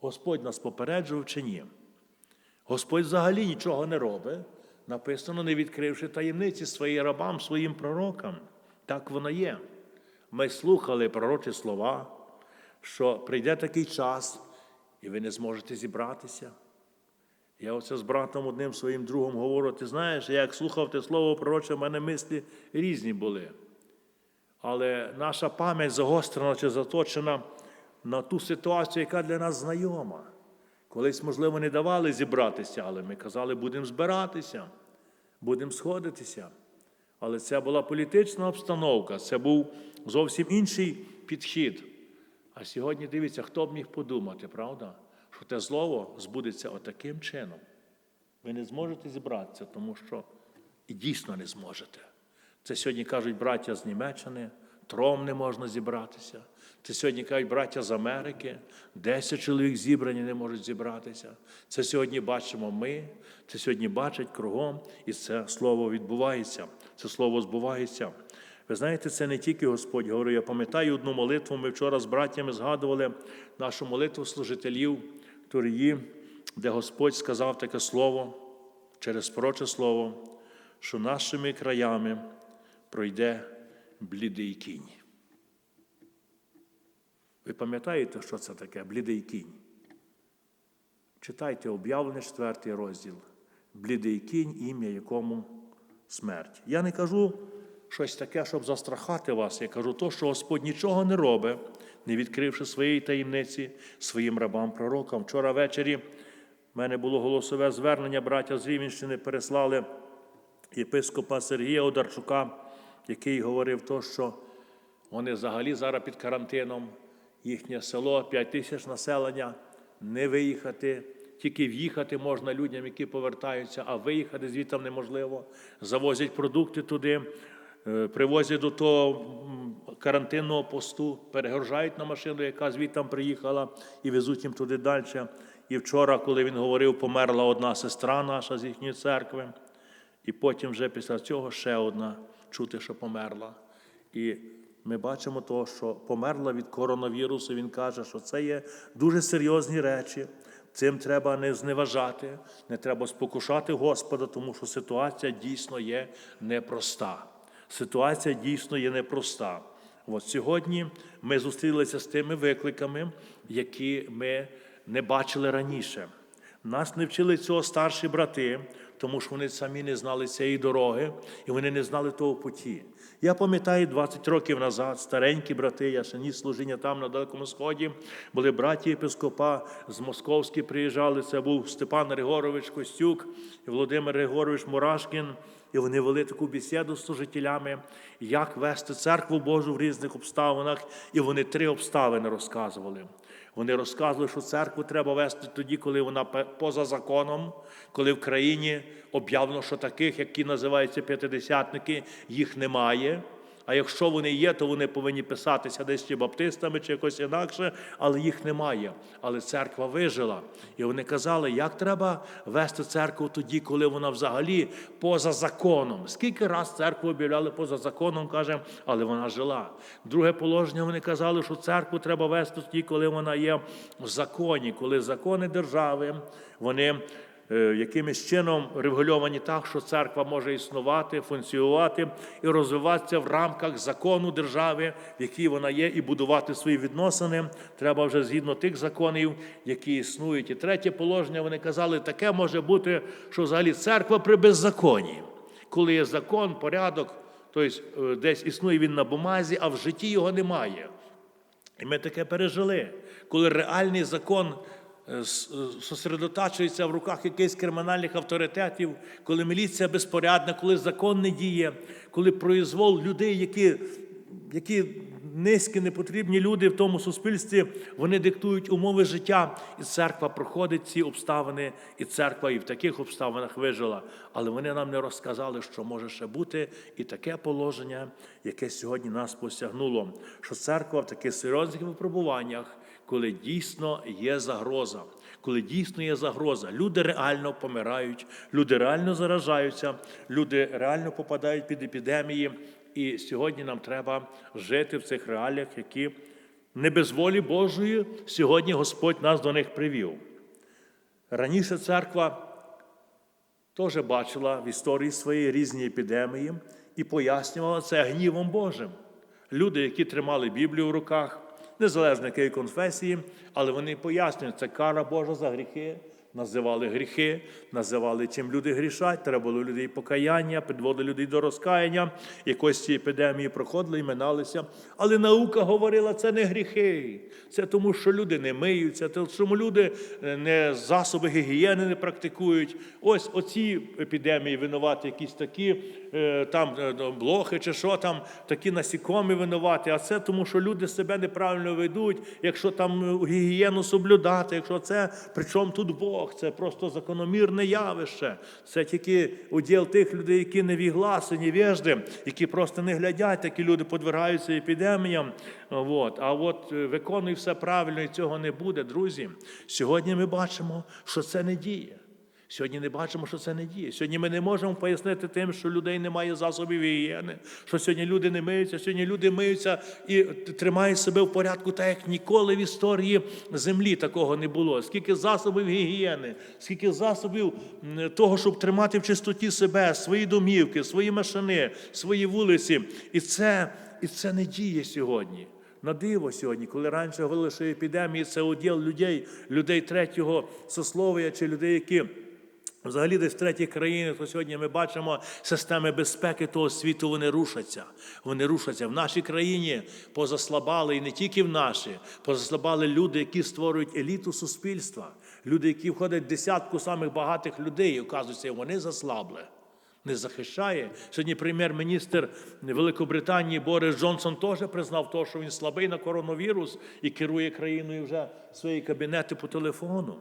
Господь нас попереджував чи ні? Господь взагалі нічого не робить, написано, не відкривши таємниці своїм рабам, своїм пророкам. Так воно є. Ми слухали пророчі слова, що прийде такий час, і ви не зможете зібратися. Я оце з братом одним своїм другом говорю, ти знаєш, я як слухав те слово пророче, в мене мислі різні були. Але наша пам'ять загострена чи заточена на ту ситуацію, яка для нас знайома. Колись, можливо, не давали зібратися, але ми казали, будемо збиратися, будемо сходитися. Але це була політична обстановка, це був зовсім інший підхід. А сьогодні дивіться, хто б міг подумати, правда? Що те слово збудеться отаким чином. Ви не зможете зібратися, тому що і дійсно не зможете. Це сьогодні кажуть браття з Німеччини, тром не можна зібратися. Це сьогодні кажуть браття з Америки, 10 чоловік зібрані не можуть зібратися. Це сьогодні бачимо ми, це сьогодні бачать кругом, і це слово відбувається, це слово збувається. Ви знаєте, це не тільки Господь говорив. Я пам'ятаю одну молитву. Ми вчора з братями згадували нашу молитву служителів Турії, де Господь сказав таке слово через пророче слово, що нашими краями пройде блідий кінь. Ви пам'ятаєте, що це таке блідий кінь? Читайте об'явлення, четвертий розділ. Блідий кінь, ім'я якому смерть. Я не кажу щось таке, щоб застрахати вас. Я кажу то, що Господь нічого не робить, не відкривши своєї таємниці своїм рабам-пророкам. Вчора ввечері в мене було голосове звернення, браття з Рівенщини переслали єпископа Сергія Одарчука, який говорив то, що вони взагалі зараз під карантином, їхнє село, 5 тисяч населення, не виїхати. Тільки в'їхати можна людям, які повертаються, а виїхати звідти неможливо. Завозять продукти туди, е, привозять до того карантинного посту, перегружають на машину, яка звідти приїхала, і везуть їм туди далі. І вчора, коли він говорив, померла одна сестра наша з їхньої церкви, і потім вже після цього ще одна чути, що померла. І ми бачимо того, що померла від коронавірусу. Він каже, що це є дуже серйозні речі. Цим треба не зневажати, не треба спокушати Господа, тому що ситуація дійсно є непроста. Ситуація дійсно є непроста. От сьогодні ми зустрілися з тими викликами, які ми не бачили раніше. Нас не вчили цього старші брати, тому що вони самі не знали цієї дороги і вони не знали того путі. Я пам'ятаю 20 років назад старенькі брати, я ще ніс служіння там на Далекому Сході, були браті єпископа з Московські приїжджали. Це був Степан Григорович Костюк і Володимир Григорович Мурашкін. І вони вели таку бесіду з служителями, як вести церкву Божу в різних обставинах. І вони три обставини розказували. Вони розказували, що церкву треба вести тоді, коли вона поза законом, коли в країні об'явлено, що таких, які називаються п'ятидесятники, їх немає. А якщо вони є, то вони повинні писатися десь чи баптистами, чи якось інакше, але їх немає. Але церква вижила. І вони казали, як треба вести церкву тоді, коли вона взагалі поза законом. Скільки раз церкву об'являли поза законом, каже, але вона жила. Друге положення вони казали, що церкву треба вести тоді, коли вона є в законі, коли закони держави, вони якимось чином регульовані так, що церква може існувати, функціонувати і розвиватися в рамках закону держави, в якій вона є, і будувати свої відносини. Треба вже згідно тих законів, які існують. І третє положення вони казали, таке може бути, що взагалі церква при беззаконні, коли є закон, порядок, тобто е, десь існує він на бумазі, а в житті його немає. І ми таке пережили, коли реальний закон е, е, зосередотачується в руках якихось кримінальних авторитетів, коли міліція безпорядна, коли закон не діє, коли произвол людей, які, які низькі, непотрібні люди в тому суспільстві, вони диктують умови життя, і церква проходить ці обставини, і церква і в таких обставинах вижила. Але вони нам не розказали, що може ще бути і таке положення, яке сьогодні нас посягнуло, що церква в таких серйозних випробуваннях, коли дійсно є загроза. Коли дійсно є загроза, люди реально помирають, люди реально заражаються, люди реально попадають під епідемії. І сьогодні нам треба жити в цих реаліях, які не без волі Божої сьогодні Господь нас до них привів. Раніше церква теж бачила в історії своєї різні епідемії і пояснювала це гнівом Божим. Люди, які тримали Біблію в руках, незалежно якої конфесії, але вони пояснюють, це кара Божа за гріхи, називали гріхи, називали, чим люди грішать, треба було людей покаяння, підводили людей до розкаяння. Якось ці епідемії проходили і миналися. Але наука говорила, це не гріхи. Це тому, що люди не миються, це тому люди е, не засоби гігієни не практикують. Ось оці епідемії винуваті, якісь такі е, там е, блохи чи що там, такі насікомі винуваті. А це тому, що люди себе неправильно ведуть, якщо там гігієну соблюдати, якщо це, причому тут Бог, це просто закономірне явище. Це тільки уділ тих людей, які не вігласи, невежди, які просто не глядять, такі люди подвергаються епідеміям. От. А от е, виконуй все правильно, і цього не буде, друзі. Сьогодні ми бачимо, що це не діє. Сьогодні не бачимо, що це не діє. Сьогодні ми не можемо пояснити тим, що людей немає засобів гігієни, що сьогодні люди не миються, сьогодні люди миються і тримають себе в порядку, так як ніколи в історії землі такого не було. Скільки засобів гігієни, скільки засобів того, щоб тримати в чистоті себе, свої домівки, свої машини, свої вулиці. І це, і це не діє сьогодні. На диво сьогодні, коли раніше говорили, що епідемії це уділ людей, людей третього сословия чи людей, які взагалі десь в третій країні, то сьогодні ми бачимо системи безпеки того світу, вони рушаться. Вони рушаться. В нашій країні позаслабали, і не тільки в нашій, позаслабали люди, які створюють еліту суспільства, люди, які входять в десятку самих багатих людей, і оказується, вони заслабли не захищає. Сьогодні прем'єр-міністр Великобританії Борис Джонсон теж признав то, що він слабий на коронавірус і керує країною вже свої кабінети по телефону.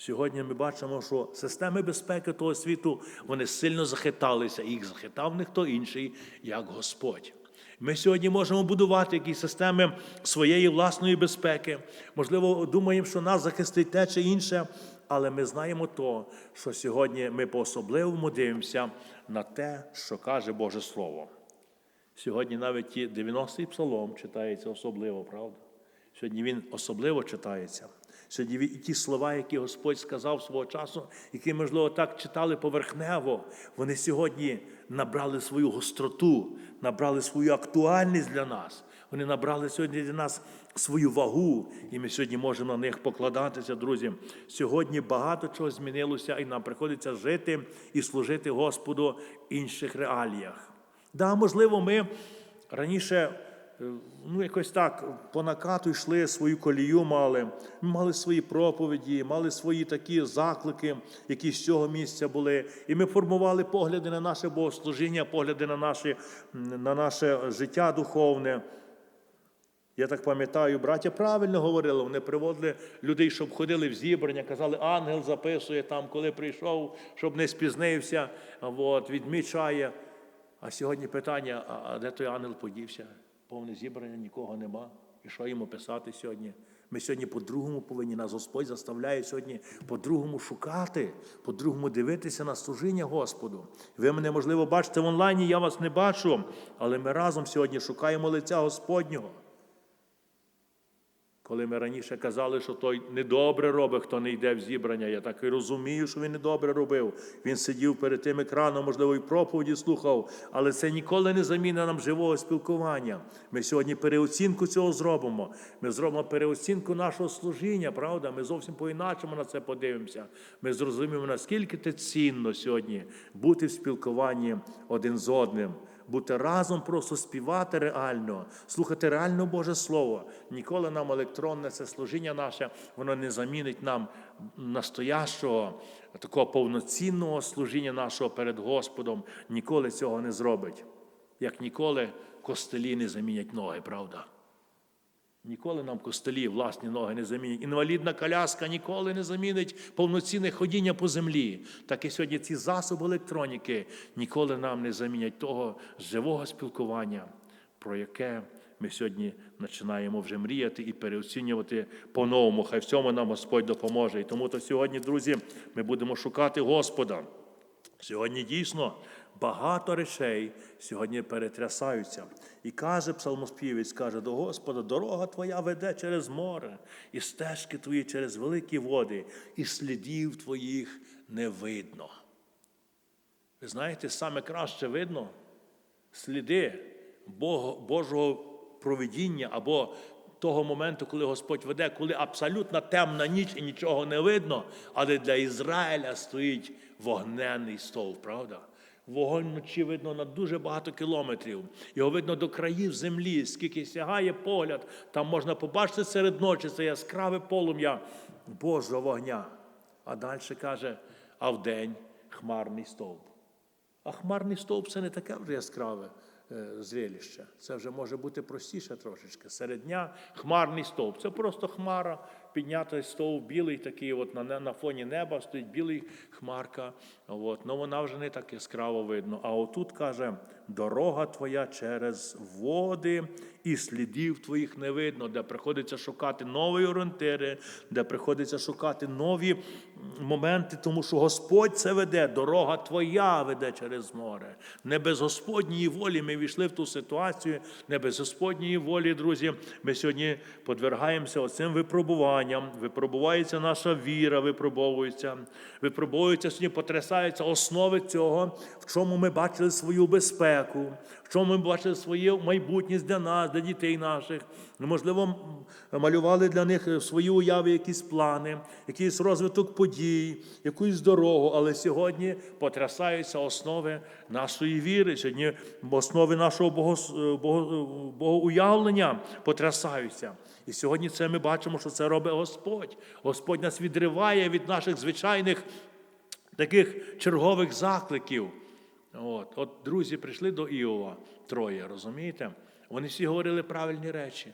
Сьогодні ми бачимо, що системи безпеки того світу вони сильно захиталися, їх захитав не хто інший, як Господь. Ми сьогодні можемо будувати якісь системи своєї власної безпеки. Можливо, думаємо, що нас захистить те чи інше, але ми знаємо то, що сьогодні ми по-особливому дивимося на те, що каже Боже Слово. Сьогодні навіть 90-й псалом читається особливо, правда? Сьогодні він особливо читається. Сьогодні і ті слова, які Господь сказав свого часу, які, можливо, так читали поверхнево, вони сьогодні набрали свою гостроту, набрали свою актуальність для нас. Вони набрали сьогодні для нас свою вагу, і ми сьогодні можемо на них покладатися, друзі. Сьогодні багато чого змінилося, і нам приходиться жити і служити Господу в інших реаліях. Да, можливо, ми раніше ну, якось так по накату йшли свою колію мали. Мали свої проповіді, мали свої такі заклики, які з цього місця були. І ми формували погляди на наше богослужіння, погляди на, наші, на наше життя духовне. Я так пам'ятаю, браття правильно говорили, вони приводили людей, щоб ходили в зібрання, казали, ангел записує там, коли прийшов, щоб не спізнився, от, відмічає. А сьогодні питання: а де той ангел подівся? Повне зібрання, нікого нема. І що йому писати сьогодні? Ми сьогодні по-другому повинні, нас Господь заставляє сьогодні по-другому шукати, по-другому дивитися на служіння Господу. Ви мене, можливо, бачите в онлайні, я вас не бачу, але ми разом сьогодні шукаємо лиця Господнього. Коли ми раніше казали, що той недобре робить, хто не йде в зібрання, я так і розумію, що він недобре робив. Він сидів перед тим екраном, можливо, і проповіді слухав, але це ніколи не заміна нам живого спілкування. Ми сьогодні переоцінку цього зробимо. Ми зробимо переоцінку нашого служіння, правда? Ми зовсім по-іначому на це подивимося. Ми зрозуміємо, наскільки це цінно сьогодні бути в спілкуванні один з одним бути разом, просто співати реально, слухати реально Боже Слово. Ніколи нам електронне це служіння наше, воно не замінить нам настоящого, такого повноцінного служіння нашого перед Господом. Ніколи цього не зробить. Як ніколи костелі не замінять ноги, правда? Ніколи нам костелі власні ноги не замінять. Інвалідна коляска ніколи не замінить повноцінне ходіння по землі. Так і сьогодні ці засоби електроніки ніколи нам не замінять того живого спілкування, про яке ми сьогодні починаємо вже мріяти і переоцінювати по-новому. Хай в цьому нам Господь допоможе. І тому то сьогодні, друзі, ми будемо шукати Господа. Сьогодні дійсно багато речей сьогодні перетрясаються. І каже псалмоспівець, каже до Господа, дорога твоя веде через море, і стежки твої через великі води, і слідів твоїх не видно. Ви знаєте, саме краще видно сліди Божого провидіння або того моменту, коли Господь веде, коли абсолютно темна ніч і нічого не видно, але для Ізраїля стоїть вогненний стовп, правда? Вогонь вночі видно на дуже багато кілометрів. Його видно до країв землі, скільки сягає погляд. Там можна побачити серед ночі це яскраве полум'я Божого вогня. А далі каже, а вдень хмарний стовп. А хмарний стовп це не таке вже яскраве е, зрелище. Це вже може бути простіше трошечки. Серед дня хмарний стовп. Це просто хмара, піднятий стовп, білий такий, от на, на фоні неба стоїть білий хмарка. От. Ну вона вже не так яскраво видно. А отут каже: дорога твоя через води і слідів твоїх не видно, де приходиться шукати нові орієнтири, де приходиться шукати нові моменти, тому що Господь це веде, дорога твоя веде через море. Не без Господньої волі ми війшли в ту ситуацію, не без Господньої волі, друзі. Ми сьогодні подвергаємося оцим випробуванням. Випробувається наша віра, випробовується, випробовується сьогодні, потрясаються основи цього, в чому ми бачили свою безпеку, в чому ми бачили своє майбутність для нас, для дітей наших. Можливо, малювали для них е, свої уяви, якісь плани, якийсь розвиток подій, якусь дорогу. Але сьогодні потрясаються основи нашої віри. Сьогодні основи нашого богос- е, е, богоуявлення потрясаються. І сьогодні це ми бачимо, що це робить Господь. Господь нас відриває від наших звичайних таких чергових закликів. От, от друзі прийшли до Іова троє, розумієте? Вони всі говорили правильні речі,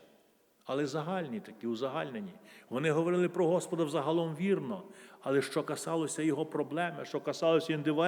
але загальні такі, узагальнені. Вони говорили про Господа взагалом вірно, але що касалося його проблеми, що касалося індивідуальних